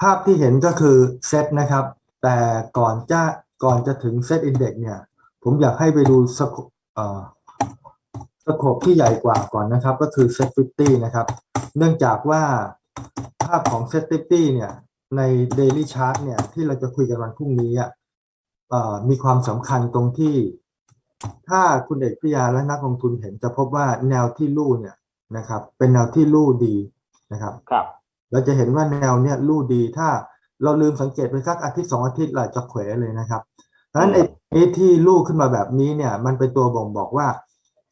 ภาพที่เห็นก็คือเซตนะครับ แต่ก่อนจะก่อนจะถึงเซตอินเด็กเนี่ย ผมอยากให้ไปดูสโคเอ่อสโคปที่ใหญ่กว่าก่อนนะครับ ก็คือเซต50นะครับ เนื่องจากว่าภาพของเซต50เนี่ยใน Daily Chart เนี่ยที่เราจะคุยกันวันพรุ่งนี้อะมีความสำคัญตรงที่ ถ้าคุณเอกพิยาและนักลงทุนเห็นจะพบว่าแนวที่ลู่เนี่ยนะครับ เป็นแนวที่ลู่ดีนะครับครับ เราจะเห็นว่าแนวเนี่ยลู่ดีถ้าเราลืมสังเกตไปสักอาทิตย์สองอาทิตย์เราจะเขวเลยนะครับเพราะฉะนั้นไอ้ไอ้ที่ลู่ขึ้นมาแบบนี้เนี่ย มันเป็นตัวบ่งบอกว่า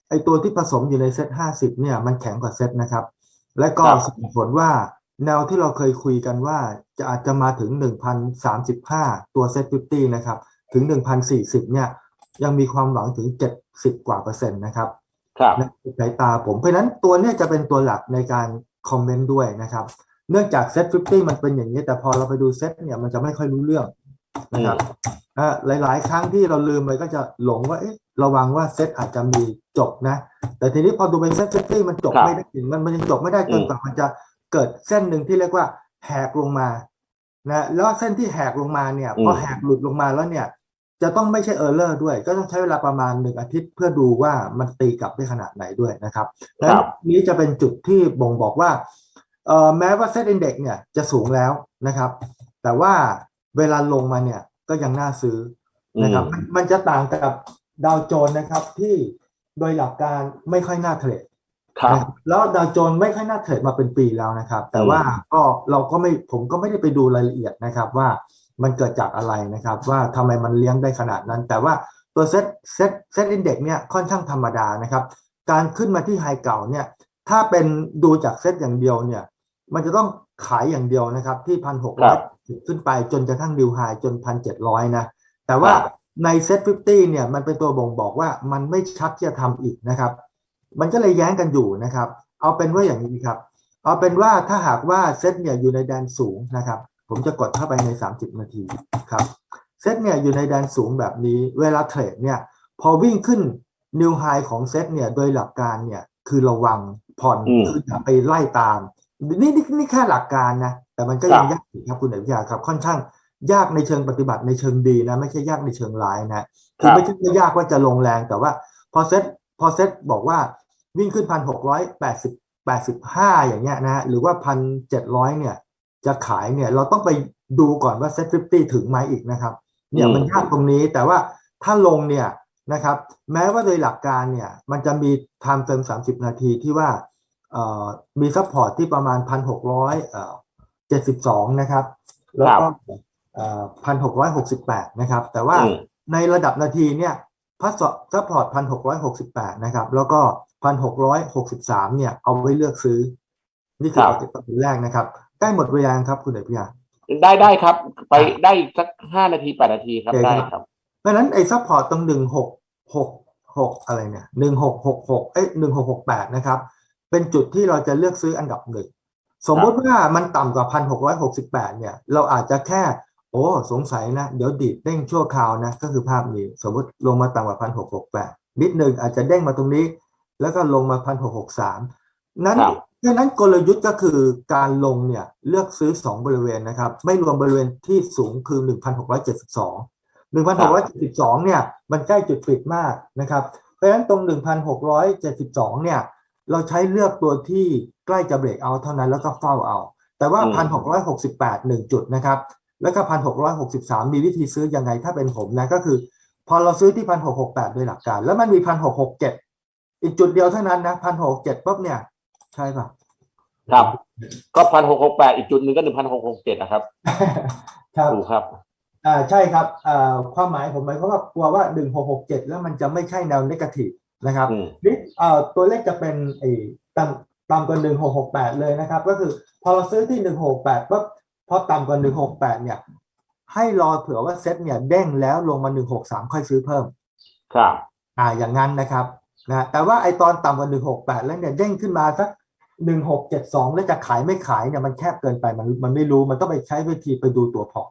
ไอ้ตัวที่ผสมอยู่ในเซตห้าสิบเนี่ยมันแข็งกว่าเซตนะครับ และก็ครับส่งผลว่าแนวที่เราเคยคุยกันว่าจะอาจจะมาถึง1,035ตัวเซต50นะครับ ถึง1,040เนี่ยยังมีความหวังถึง70กว่าเปอร์เซ็นต์นะครับครับในสายตาผมเพราะฉะนั้นตัวเนี้จะเป็นตัวหลักในการคอมเมนต์ด้วยนะครับ เนื่องจากเซต50มันเป็นอย่างนี้ แต่พอเราไปดูเซตเนี่ยมันจะไม่ค่อยรู้เรื่องนะครับอ่าหลาย ๆ ครั้งที่เราลืมไปก็จะหลงว่าเอ๊ะระวังว่าเซตอาจจะมีจบนะ แต่ทีนี้พอดูเป็นเซต50มันจบครับไม่ได้มันมันยังจบไม่ได้จนกว่ามันจะเกิดเส้นหนึ่งที่เรียกว่าแหกลงมานะแล้วเส้นที่แหกลงมาเนี่ยพอแหกหลุดลงมาแล้วเนี่ย จะต้องไม่ใช่เออร์เลอร์ด้วย ก็ต้องใช้เวลาประมาณหนึ่งอาทิตย์เพื่อดูว่ามันตีกลับได้ขนาดไหนด้วยนะครับดังนั้นนี้จะเป็นจุดที่บ่งบอกว่าเอ่อ แม้ว่าเซตอินเด็กเนี่ยจะสูงแล้วนะครับ แต่ว่าเวลาลงมาเนี่ยก็ยังน่าซื้อนะครับ มันมันจะต่างกับดาวโจนส์นะครับที่โดยหลักการไม่ค่อยน่าเทรดครับนะครับแล้วดาวโจนส์ไม่ค่อยน่าเทรดมาเป็นปีแล้วนะครับ แต่ว่าก็เราก็ไม่ผมก็ไม่ได้ไปดูรายละเอียดนะครับว่ามันเกิดจากอะไรนะครับ ว่าทำไมมันเลี้ยงได้ขนาดนั้น แต่ว่าตัวเซตเซตเซตอินเด็กเนี่ยค่อนข้างธรรมดานะครับ การขึ้นมาที่ไฮเก่าเนี่ยถ้าเป็นดูจากเซตอย่างเดียวเนี่ย มันจะต้องขายอย่างเดียวนะครับ ที่พันหกครัร้อยบขึ้นไปจนกระทั่งดิวไฮจนพันเจ็ดร้อยนะ แต่ว่าครับในเซต50เนี่ยมันเป็นตัวบ่งบอกว่ามันไม่ชัดที่จะทำอีกนะครับ มันก็เลยแย้งกันอยู่นะครับ เอาเป็นว่าอย่างนี้ครับ เอาเป็นว่าถ้าหากว่าเซตเนี่ยอยู่ในแดนสูงนะครับ ผมจะกดเข้าไปใน 30 นาทีครับเซตเนี่ยอยู่ในแดนสูงแบบนี้เวลาเทรดเนี่ยพอวิ่งขึ้นนิวไฮของเซตเนี่ยโดยหลักการเนี่ยคือระวังผ่อนอืมคืออย่าไปไล่ตาม นี่นี่นี่แค่หลักการนะ แต่มันก็ยังยากอยู่ครับคุณเอกวิทยาครับ ค่อนข้างยากในเชิงปฏิบัติในเชิงดีนะ ไม่ใช่ยากในเชิงร้ายนะคือไม่ใช่ว่ายากว่าจะลงแรงแต่ว่า พอเซ็ตพอเซ็ตบอกว่าวิ่งขึ้นพันหกร้อยแปดสิบแปดสิบห้าอย่างเงี้ยนะ หรือว่าพันเจ็ดร้อยเนี่ย จะขายเนี่ย เราต้องไปดูก่อนว่าเซ็ตฟิฟตี้ถึงไหมอีกนะครับ เนี่ยอืมมันยากตรงนี้แต่ว่าถ้าลงเนี่ยนะครับ แม้ว่าโดยหลักการเนี่ย มันจะมีไทม์เติมสามสิบนาทีที่ว่าเอ่อ มีซัพพอร์ตที่ประมาณพันหกร้อยเอ่อเจ็ดสิบสองนะครับ แล้วก็พันหกร้อยหกสิบแปดนะครับ แต่ว่าอืมในระดับนาทีเนี่ยพัสซัพพอร์ตพันหกร้อยหกสิบแปดนะครับ แล้วก็พันหกร้อยหกสิบสามเนี่ย เอาไว้เลือกซื้อ นี่คือครับประเด็นแรกนะครับ ใกล้หมดเวลาครับคุณเอกพิยาได้ได้ครับ ไปได้อีกสักห้านาทีแปดนาทีครับโอเคได้ครับครับ เพราะฉะนั้นไอ้ซัพพอร์ตตรงหนึ่งหกหกหกอะไรเนี่ยหนึ่งหกหกหกเอ้ยหนึ่งหกหกแปดนะครับ เป็นจุดที่เราจะเลือกซื้ออันดับหนึ่งสมมุติว่ามันต่ำกว่าพันหกร้อยหกสิบแปดเนี่ย เราอาจจะแค่ โอ้ สงสัยนะ เดี๋ยวดีดเด้งชั่วคราวนะ ก็คือภาพนี้ สมมติลงมาต่ำกว่าพันหกหกแปดนิดหนึ่งอาจจะเด้งมาตรงนี้ แล้วก็ลงมาพันหกหกสามนั้นครับดังนั้นกลยุทธ์ก็คือการลงเนี่ย เลือกซื้อสองบริเวณนะครับ ไม่รวมบริเวณที่สูงคือหนึ่งพันหกร้อยเจ็ดสิบสอง1,672เนี่ย มันใกล้จุดปิดมากนะครับ เพราะฉะนั้นตรง1,672เนี่ย เราใช้เลือกตัวที่ใกล้จะเบรกเอาท์เท่านั้นแล้วก็เฝ้าเอา แต่ว่าอืม1,668 1จุดนะครับ แล้วก็1,663มีวิธีซื้อยังไงถ้าเป็นผมนะก็คือ พอเราซื้อที่1,668โดยหลักการ แล้วมันมี1,667อีกจุดเดียวเท่านั้นนะ1,667ปุ๊บเนี่ยใช่ป่ะครับ ก็พันหกหกแปดอีกจุดหนึ่งก็หนึ่งพันหกหกเจ็ดนะครับครับถูกครับอ่าใช่ครับอ่าความหมายผมหมายความว่ากลัวว่า1667แล้วมันจะไม่ใช่แนว n ก a t i v e นะครับอืมนี่เอ่อตัวเลขจะเป็นไอ้ต่ำต่ำกว่า1668เลยนะครับ ก็คือพอเราซื้อที่168ปุ๊บพอต่ำกว่า168เนี่ยให้รอเผื่อว่าเซ็ตเนี่ยเด้งแล้วลงมา163ค่อยซื้อเพิ่ม ครับ อ่าอย่างนั้นนะครับนะแต่ว่าไอตอนต่ำกว่า168แล้วเนี่ยเด้งขึ้นมาสัก1672แล้วจะขายไม่ขายเนี่ยมันแคบเกินไปมันมันไม่รู้มันต้องไปใช้วิธีไปดูตัวพอร์ต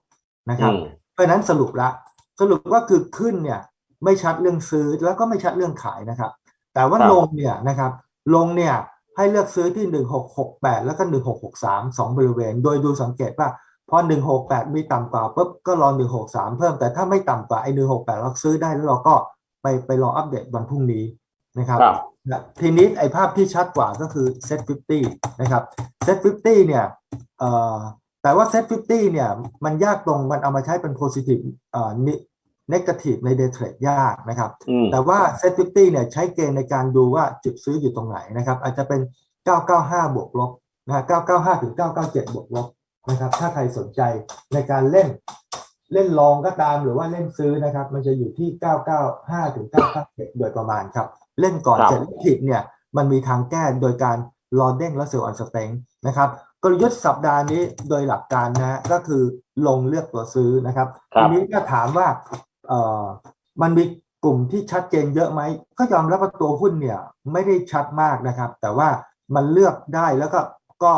นะครับอืมเพราะฉะนั้นสรุปละ สรุปว่าคือขึ้นเนี่ย ไม่ชัดเรื่องซื้อแล้วก็ไม่ชัดเรื่องขายนะครับ แต่ว่าครับลงเนี่ยนะครับ ลงเนี่ยให้เลือกซื้อที่ 1668 แล้วก็ 1663สองบริเวณ โดยดูสังเกตว่าพอหนึ่งหกแปดมีต่ำกว่าปุ๊บก็รอหนึ่งหกสามเพิ่มแต่ถ้าไม่ต่ำกว่าไอ้หนึ่งหกแปดเราซื้อได้แล้วเราก็ไปไปรออัปเดตวันพรุ่งนี้นะครับครับนะทีนี้ไอ้ภาพที่ชัดกว่าก็คือ Set 50 นะครับ Set 50 เนี่ยเอ่อแต่ว่า Set 50 เนี่ยมันยากตรงมันเอามาใช้เป็น positive เอ่อ negative ใน day trade ยากนะครับอืมแต่ว่า Set 50เนี่ยใช้เกณฑ์ในการดูว่าจุดซื้ออยู่ตรงไหนนะครับ อาจจะเป็น 995 บวกลบนะ995 ถึง 997 บวกลบนะครับ ถ้าใครสนใจในการเล่นเล่นลองก็ตามหรือว่าเล่นซื้อนะครับ มันจะอยู่ที่ 995 ถึง 997 โดยประมาณครับ เล่นก่อนครับเสร็จแล้วผิดเนี่ย มันมีทางแก้โดยการรอเด้งแล้วเซลล์ออนสเตงนะครับกลยุทธ์สัปดาห์นี้โดยหลักการนะก็คือลงเลือกตัวซื้อนะครับครับทีนี้ก็ถามว่าเอ่อ มันมีกลุ่มที่ชัดเจนเยอะไหมก็ยอมรับว่าตัวหุ้นเนี่ยไม่ได้ชัดมากนะครับ แต่ว่ามันเลือกได้แล้วก็ก็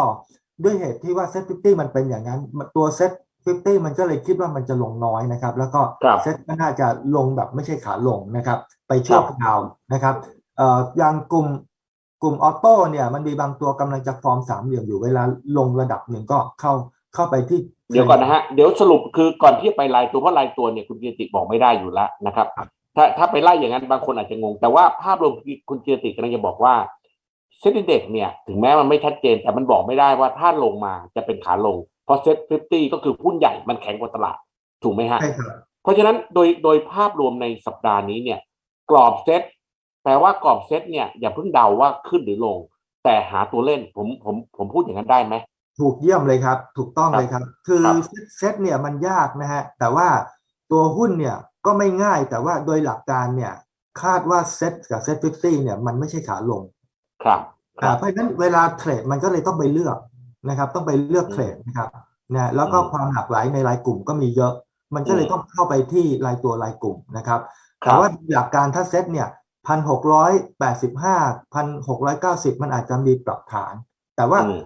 ด้วยเหตุที่ว่าเซ็ตฟิฟตี้มันเป็นอย่างนั้น ตัวเซ็ตฟิฟตี้มันก็เลยคิดว่ามันจะลงน้อยนะครับ แล้วก็ครับเซ็ตก็น่าจะลงแบบไม่ใช่ขาลงนะครับ ไปชั่วครับคราวนะครับเอ่ออย่างกลุ่มกลุ่มออโต้เนี่ยมันมีบางตัวกำลังจะฟอร์มสามเหลี่ยมอยู่เวลาลงระดับหนึ่งก็เข้าเข้าไปที่ เดี๋ยวก่อนนะฮะเดี๋ยวสรุปคือก่อนที่จะไปรายตัวเพราะรายตัวเนี่ยคุณเกียรติบอกไม่ได้อยู่แล้วนะครับ ถ้าถ้าไปไล่อย่างนั้นบางคนอาจจะงง แต่ว่าภาพรวมคุณเกียรติกำลังจะบอกว่าเซ็ตเด็กเนี่ยถึงแม้มันไม่ชัดเจนแต่มันบอกไม่ได้ว่าถ้าลงมาจะเป็นขาลง เพราะเซ็ตฟิฟตี้ก็คือหุ้นใหญ่มันแข็งกว่าตลาดถูกไหมฮะใช่ครับเพราะฉะนั้นโดยโดยภาพรวมในสัปดาห์นี้เนี่ย กรอบเซตแปลว่ากรอบเซตเนี่ยอย่าเพิ่งเดาว่าขึ้นหรือลง แต่หาตัวเล่นผมผมผมพูดอย่างนั้นได้ไหม ถูกเยี่ยมเลยครับ ถูกต้องครับเลยครับ คือครับเซ็ตเนี่ยมันยากนะฮะแต่ว่าตัวหุ้นเนี่ยก็ไม่ง่ายแต่ว่าโดยหลักการเนี่ยคาดว่าเซ็ตกับเซ็ตฟิฟตี้เนี่ยมันไม่ใช่ขาลง ครับคอ่ารับเพราะฉะนั้นเวลาเทรดมันก็เลยต้องไปเลือกนะครับ ต้องไปเลือกเทรดนะครับนะแล้วก็อืมความหลากหลายในรายกลุ่มก็มีเยอะ มันก็เลยอืมต้องเข้าไปที่รายตัวรายกลุ่มนะครับครัแต่บว่าหลักการถ้าเซ็ตเนี่ยพันหกร้อยแปดสิบห้าพันหกร้อยเก้าสิบมันอาจจะมีปรับฐาน แต่ว่าอืมเอ่อ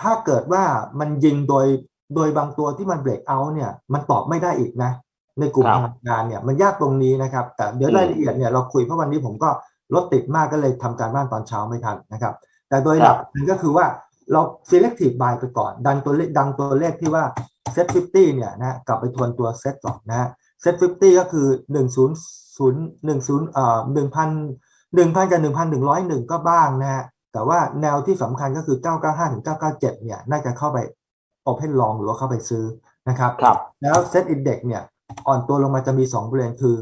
ถ้าเกิดว่ามันยิงโดยโดยบางตัวที่มันเบรกเอาเนี่ยมันตอบไม่ได้อีกนะ ในกลุ่มพลังงานเนี่ยมันยากตรงนี้นะครับ แต่เดี๋ยวรายละเอียดเนี่ยเราคุยเพราะวันนี้ผมก็รถติดมากก็เลยทำการบ้านตอนเช้าไม่ทันนะครับ แต่โดยหลักมันก็คือว่าเรา selective buy ไปก่อน ดันตัวเลขดังตัวเลขที่ว่า set 50เนี่ยนะกลับไปทวนตัว set ก่อนนะฮะ set 50 ก็คือ1 0 0 1 0เอ่อ1,000 1,000กับ1,101 ก็บ้างนะฮะ แต่ว่าแนวที่สำคัญก็คือ 995 ถึง 997 เนี่ย น่าจะเข้าไป Open Long หรือว่าเข้าไปซื้อนะครับครับแล้ว Set Index เนี่ย อ่อนตัวลงมาจะมี2บริเวณคือ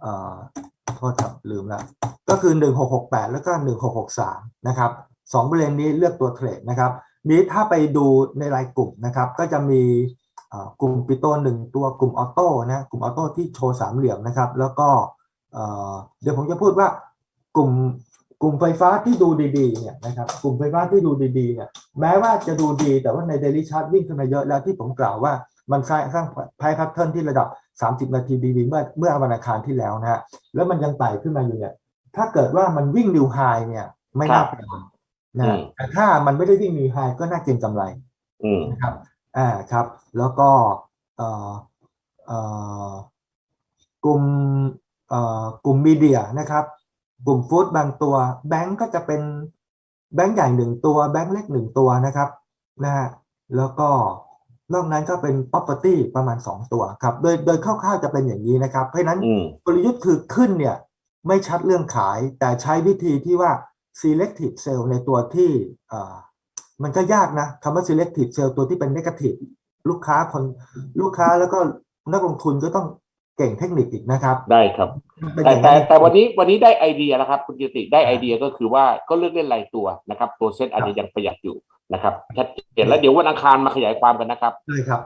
เอ่อโทษครับลืมแล้วก็คือ 1668 แล้วก็ 1663 นะครับสองบริเวณนี้เลือกตัวเทรดนะครับ นี้ถ้าไปดูในรายกลุ่มนะครับ ก็จะมีเอ่อกลุ่มปิโตหนึ่งตัวกลุ่มออโต้นะกลุ่มออโต้ที่โชว์สามเหลี่ยมนะครับ แล้วก็เอ่อเดี๋ยวผมจะพูดว่ากลุ่ม กลุ่มไฟฟ้าที่ดูดีๆเนี่ยนะครับกลุ่มไฟฟ้าที่ดูดีๆเนี่ยแม้ว่าจะดูดีแต่ว่าในเดลิชาร์ตวิ่งขึ้นมาเยอะแล้วที่ผมกล่าวว่ามันสร้างสร้างไพ่พัทเทิร์นที่ระดับ 30 นาทีดีๆเมื่อเมื่อวันอังคารที่แล้วนะฮะแล้วมันยังไต่ขึ้นมาอยู่เนี่ยถ้าเกิดว่ามันวิ่งนิวไฮเนี่ยไม่น่าครับแปลกนะอืฮะมแต่ถ้ามันไม่ได้วิ่งนิวไฮก็น่าเก็งกำไรอืมนะครับอ่าครับ แล้วก็เอ่อเอ่อกลุ่มเอ่อกลุ่มมีเดียนะครับ กลุ่มฟู้ดบางตัวแบงก์ก็จะเป็นแบงก์ใหญ่หนึ่งตัวแบงก์เล็กหนึ่งตัวนะครับนะฮะแล้วก็นอกนั้นก็เป็น property ประมาณ 2 ตัวครับ โดยโดยคร่าวๆจะเป็นอย่างนี้นะครับ เพราะฉะนั้นอืมกลยุทธ์คือขึ้นเนี่ยไม่ชัดเรื่องขาย แต่ใช้วิธีที่ว่า selective sell ในตัวที่เอ่อมันก็ยากนะคำว่า selective sell ตัวที่เป็น negative ลูกค้าคนลูกค้าแล้วก็นักลงทุนก็ต้อง เก่งเทคนิคอีกนะครับได้ครับเป็นอแต่ย่างแต่นั้นแต่วันนี้วันนี้ได้ไอเดียแล้วครับ คุณกิติได้ไอเดียก็คือว่าก็เลือกเล่นรายตัวนะครับ ตัวเซ็ตอาจจะยังประหยัดอยู่นะครับชัดเจนแล้วเดี๋ยววันอังคารมาขยายความกันนะครับใช่ครับ